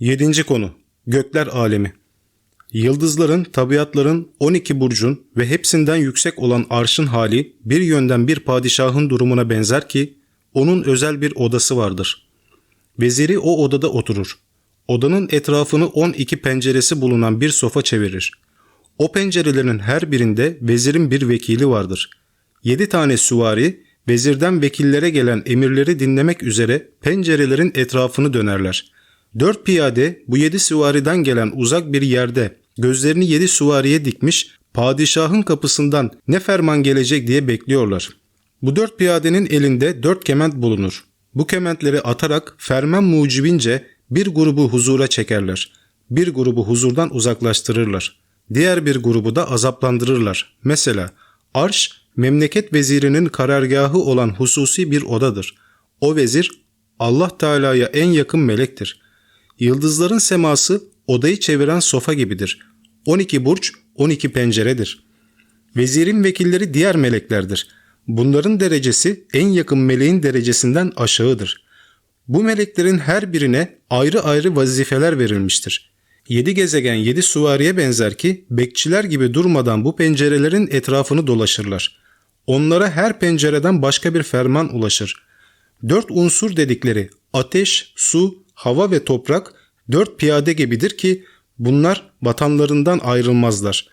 Yedinci konu Gökler Alemi Yıldızların, tabiatların, 12 burcun ve hepsinden yüksek olan arşın hali bir yönden bir padişahın durumuna benzer ki onun özel bir odası vardır. Veziri o odada oturur. Odanın etrafını 12 penceresi bulunan bir sofa çevirir. O pencerelerin her birinde vezirin bir vekili vardır. 7 tane süvari vezirden vekillere gelen emirleri dinlemek üzere pencerelerin etrafını dönerler. Dört piyade bu yedi süvariden gelen uzak bir yerde gözlerini yedi süvariye dikmiş padişahın kapısından ne ferman gelecek diye bekliyorlar. Bu dört piyadenin elinde dört kement bulunur. Bu kementleri atarak ferman mucibince bir grubu huzura çekerler. Bir grubu huzurdan uzaklaştırırlar. Diğer bir grubu da azaplandırırlar. Mesela arş memleket vezirinin karargahı olan hususi bir odadır. O vezir Allah Teala'ya en yakın melektir. Yıldızların seması odayı çeviren sofa gibidir. 12 burç 12 penceredir. Vezirin vekilleri diğer meleklerdir. Bunların derecesi en yakın meleğin derecesinden aşağıdır. Bu meleklerin her birine ayrı ayrı vazifeler verilmiştir. Yedi gezegen yedi suvariye benzer ki bekçiler gibi durmadan bu pencerelerin etrafını dolaşırlar. Onlara her pencereden başka bir ferman ulaşır. Dört unsur dedikleri ateş, su, hava ve toprak dört piyade gibidir ki bunlar vatanlarından ayrılmazlar.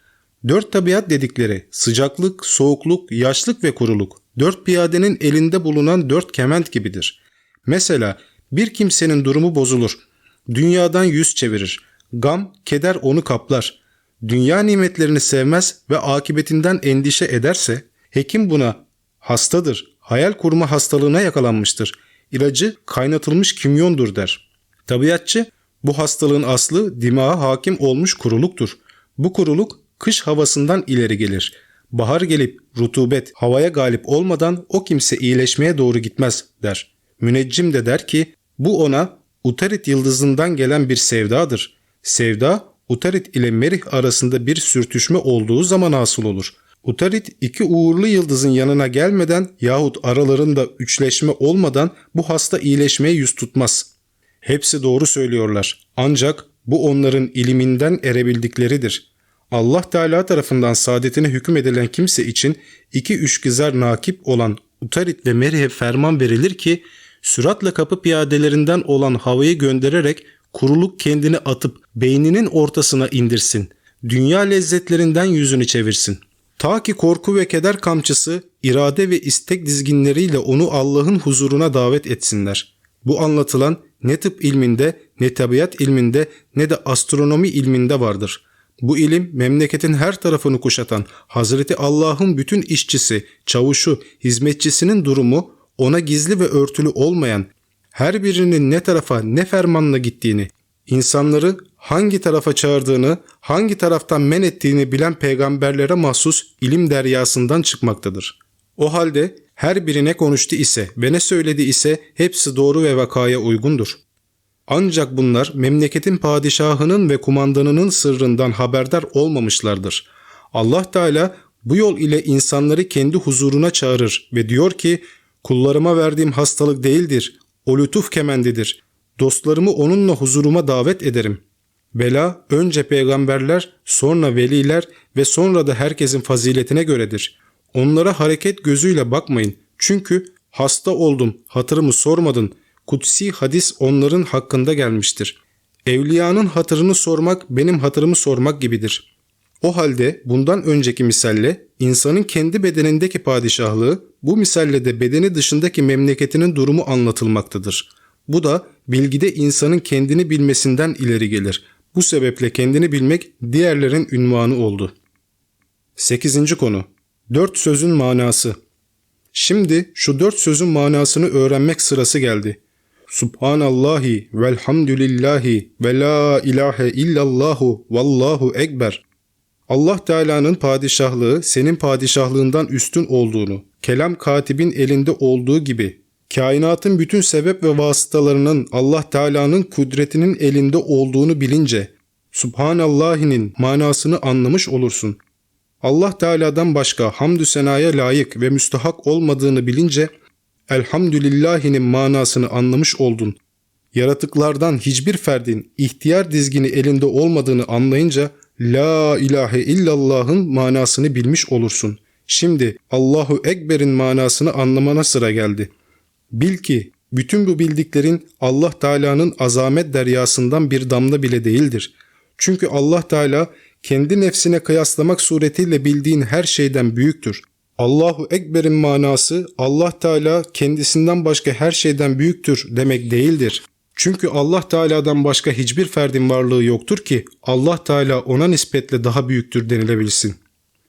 Dört tabiat dedikleri sıcaklık, soğukluk, yaşlık ve kuruluk dört piyadenin elinde bulunan dört kement gibidir. Mesela bir kimsenin durumu bozulur. Dünyadan yüz çevirir. Gam, keder onu kaplar. Dünya nimetlerini sevmez ve akıbetinden endişe ederse hekim buna hastadır, hayal kurma hastalığına yakalanmıştır. İlacı kaynatılmış kimyondur der. Tabiatçı bu hastalığın aslı dimağa hakim olmuş kuruluktur. Bu kuruluk kış havasından ileri gelir. Bahar gelip rutubet havaya galip olmadan o kimse iyileşmeye doğru gitmez der. Müneccim de der ki bu ona Utarit yıldızından gelen bir sevdadır. Sevda Utarit ile Merih arasında bir sürtüşme olduğu zaman hasıl olur. Utarit iki uğurlu yıldızın yanına gelmeden yahut aralarında üçleşme olmadan bu hasta iyileşmeye yüz tutmaz. Hepsi doğru söylüyorlar. Ancak bu onların iliminden erebildikleridir. Allah Teala tarafından saadetine hüküm edilen kimse için iki üçgizar nakip olan Utarit ve Merih'e ferman verilir ki süratle kapı piyadelerinden olan havayı göndererek kuruluk kendini atıp beyninin ortasına indirsin. Dünya lezzetlerinden yüzünü çevirsin. Ta ki korku ve keder kamçısı irade ve istek dizginleriyle onu Allah'ın huzuruna davet etsinler. Bu anlatılan ne tıp ilminde, ne tabiat ilminde, ne de astronomi ilminde vardır. Bu ilim memleketin her tarafını kuşatan Hazreti Allah'ın bütün işçisi, çavuşu, hizmetçisinin durumu ona gizli ve örtülü olmayan, her birinin ne tarafa ne fermanla gittiğini, insanları hangi tarafa çağırdığını, hangi taraftan men ettiğini bilen peygamberlere mahsus ilim deryasından çıkmaktadır. O halde her biri ne konuştu ise ve ne söyledi ise hepsi doğru ve vakaya uygundur. Ancak bunlar memleketin padişahının ve kumandanının sırrından haberdar olmamışlardır. Allah Teala bu yol ile insanları kendi huzuruna çağırır ve diyor ki kullarıma verdiğim hastalık değildir, o lütuf kemendidir. Dostlarımı onunla huzuruma davet ederim. Bela önce peygamberler, sonra veliler ve sonra da herkesin faziletine göredir. Onlara hareket gözüyle bakmayın. Çünkü hasta oldum, hatırımı sormadın. Kutsi hadis onların hakkında gelmiştir. Evliyanın hatırını sormak benim hatırımı sormak gibidir. O halde bundan önceki misalle insanın kendi bedenindeki padişahlığı bu misalle de bedeni dışındaki memleketinin durumu anlatılmaktadır. Bu da bilgide insanın kendini bilmesinden ileri gelir. Bu sebeple kendini bilmek diğerlerin ünvanı oldu. 8. konu Dört sözün manası Şimdi şu dört sözün manasını öğrenmek sırası geldi. Subhanallahi velhamdülillahi ve la ilahe illallahu vallahu ekber. Allah Teala'nın padişahlığı senin padişahlığından üstün olduğunu, kelam katibin elinde olduğu gibi, kainatın bütün sebep ve vasıtalarının Allah Teala'nın kudretinin elinde olduğunu bilince, Subhanallahinin manasını anlamış olursun. Allah Teala'dan başka hamdü senaya layık ve müstahak olmadığını bilince, Elhamdülillahinin manasını anlamış oldun. Yaratıklardan hiçbir ferdin ihtiyar dizgini elinde olmadığını anlayınca La ilahe illallah'ın manasını bilmiş olursun. Şimdi Allahu Ekber'in manasını anlamana sıra geldi. Bil ki bütün bu bildiklerin Allah Teala'nın azamet deryasından bir damla bile değildir. Çünkü Allah Teala kendi nefsine kıyaslamak suretiyle bildiğin her şeyden büyüktür. Allahu Ekber'in manası Allah Teala kendisinden başka her şeyden büyüktür demek değildir. Çünkü Allah Teala'dan başka hiçbir ferdin varlığı yoktur ki Allah Teala ona nispetle daha büyüktür denilebilsin.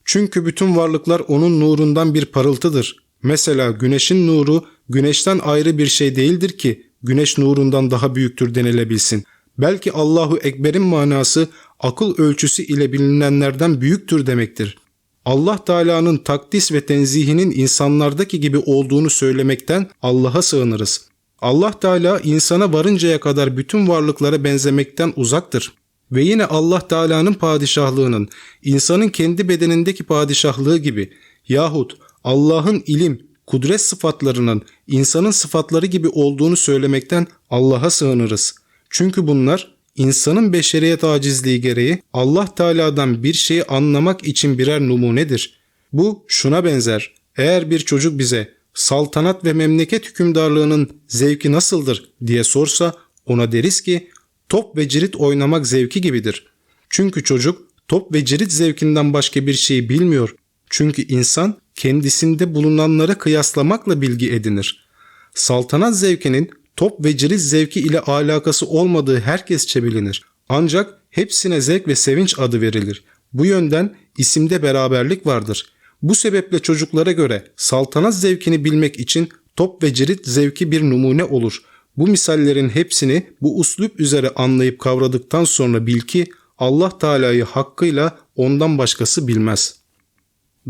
Çünkü bütün varlıklar onun nurundan bir parıltıdır. Mesela güneşin nuru güneşten ayrı bir şey değildir ki güneş nurundan daha büyüktür denilebilsin. Belki Allahu Ekber'in manası akıl ölçüsü ile bilinenlerden büyüktür demektir. Allah Teala'nın takdis ve tenzihinin insanlardaki gibi olduğunu söylemekten Allah'a sığınırız. Allah Teala insana varıncaya kadar bütün varlıklara benzemekten uzaktır. Ve yine Allah Teala'nın padişahlığının insanın kendi bedenindeki padişahlığı gibi yahut Allah'ın ilim, kudret sıfatlarının insanın sıfatları gibi olduğunu söylemekten Allah'a sığınırız. Çünkü bunlar insanın beşeriyet acizliği gereği Allah Teala'dan bir şeyi anlamak için birer numunedir. Bu şuna benzer. Eğer bir çocuk bize saltanat ve memleket hükümdarlığının zevki nasıldır diye sorsa ona deriz ki top ve cirit oynamak zevki gibidir. Çünkü çocuk top ve cirit zevkinden başka bir şey bilmiyor. Çünkü insan kendisinde bulunanlara kıyaslamakla bilgi edinir. Saltanat zevkinin top ve cirit zevki ile alakası olmadığı herkesçe bilinir. Ancak hepsine zevk ve sevinç adı verilir. Bu yönden isimde beraberlik vardır. Bu sebeple çocuklara göre saltanat zevkini bilmek için top ve cirit zevki bir numune olur. Bu misallerin hepsini bu uslup üzere anlayıp kavradıktan sonra bil ki Allah Teala'yı hakkıyla ondan başkası bilmez.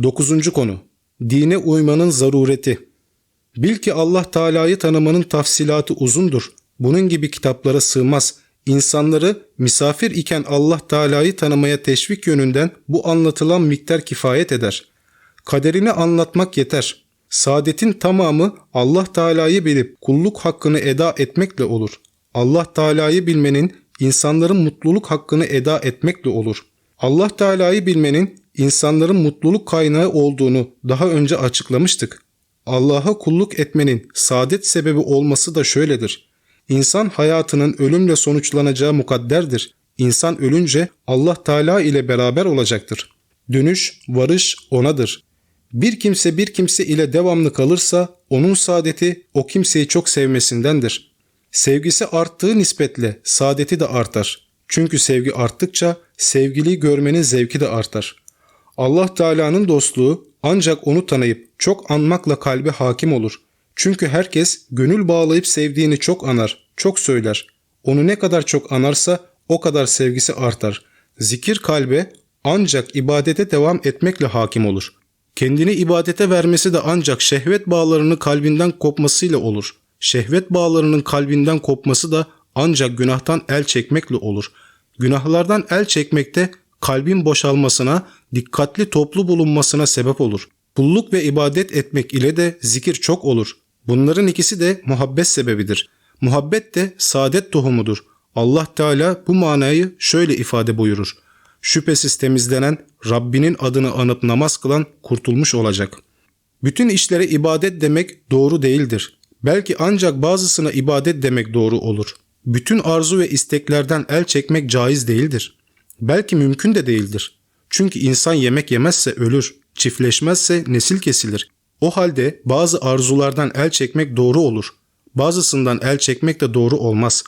9. konu Dine uymanın zarureti Bil ki Allah Teala'yı tanımanın tafsilatı uzundur. Bunun gibi kitaplara sığmaz. İnsanları misafir iken Allah Teala'yı tanımaya teşvik yönünden bu anlatılan miktar kifayet eder. Kaderini anlatmak yeter. Saadetin tamamı Allah Teala'yı bilip kulluk hakkını eda etmekle olur. Allah Teala'yı bilmenin insanların mutluluk hakkını eda etmekle olur. Allah Teala'yı bilmenin insanların mutluluk kaynağı olduğunu daha önce açıklamıştık. Allah'a kulluk etmenin saadet sebebi olması da şöyledir. İnsan hayatının ölümle sonuçlanacağı mukadderdir. İnsan ölünce Allah Teala ile beraber olacaktır. Dönüş, varış onadır. Bir kimse bir kimse ile devamlı kalırsa onun saadeti o kimseyi çok sevmesindendir. Sevgisi arttığı nispetle saadeti de artar. Çünkü sevgi arttıkça sevgiliyi görmenin zevki de artar. Allah Teala'nın dostluğu ancak onu tanıyıp çok anmakla kalbe hakim olur. Çünkü herkes gönül bağlayıp sevdiğini çok anar, çok söyler. Onu ne kadar çok anarsa o kadar sevgisi artar. Zikir kalbe ancak ibadete devam etmekle hakim olur. Kendini ibadete vermesi de ancak şehvet bağlarını kalbinden kopmasıyla olur. Şehvet bağlarının kalbinden kopması da ancak günahtan el çekmekle olur. Günahlardan el çekmekte kalbin boşalmasına, dikkatli toplu bulunmasına sebep olur. Kulluk ve ibadet etmek ile de zikir çok olur. Bunların ikisi de muhabbet sebebidir. Muhabbet de saadet tohumudur. Allah Teala bu manayı şöyle ifade buyurur. Şüphesiz temizlenen, Rabbinin adını anıp namaz kılan kurtulmuş olacak. Bütün işlere ibadet demek doğru değildir. Belki ancak bazısına ibadet demek doğru olur. Bütün arzu ve isteklerden el çekmek caiz değildir. Belki mümkün de değildir. Çünkü insan yemek yemezse ölür, çiftleşmezse nesil kesilir. O halde bazı arzulardan el çekmek doğru olur. Bazısından el çekmek de doğru olmaz.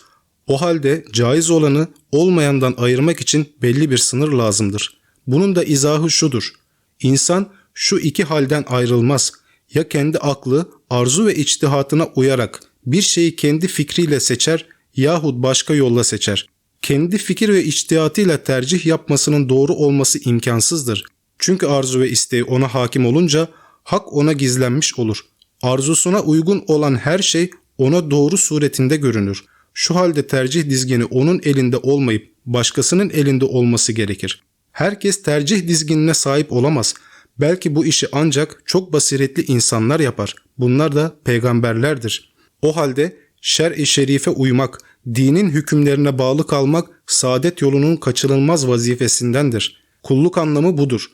O halde caiz olanı olmayandan ayırmak için belli bir sınır lazımdır. Bunun da izahı şudur. İnsan şu iki halden ayrılmaz. Ya kendi aklı, arzu ve içtihatına uyarak bir şeyi kendi fikriyle seçer yahut başka yolla seçer. Kendi fikir ve içtihatıyla tercih yapmasının doğru olması imkansızdır. Çünkü arzu ve isteği ona hakim olunca hak ona gizlenmiş olur. Arzusuna uygun olan her şey ona doğru suretinde görünür. Şu halde tercih dizgini onun elinde olmayıp başkasının elinde olması gerekir. Herkes tercih dizginine sahip olamaz. Belki bu işi ancak çok basiretli insanlar yapar. Bunlar da peygamberlerdir. O halde şer-i şerife uymak, Dinin hükümlerine bağlı kalmak saadet yolunun kaçınılmaz vazifesindendir. Kulluk anlamı budur.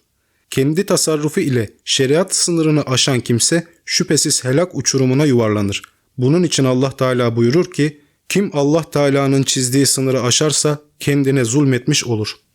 Kendi tasarrufu ile şeriat sınırını aşan kimse şüphesiz helak uçurumuna yuvarlanır. Bunun için Allah Teala buyurur ki, kim Allah Teala'nın çizdiği sınırı aşarsa kendine zulmetmiş olur.''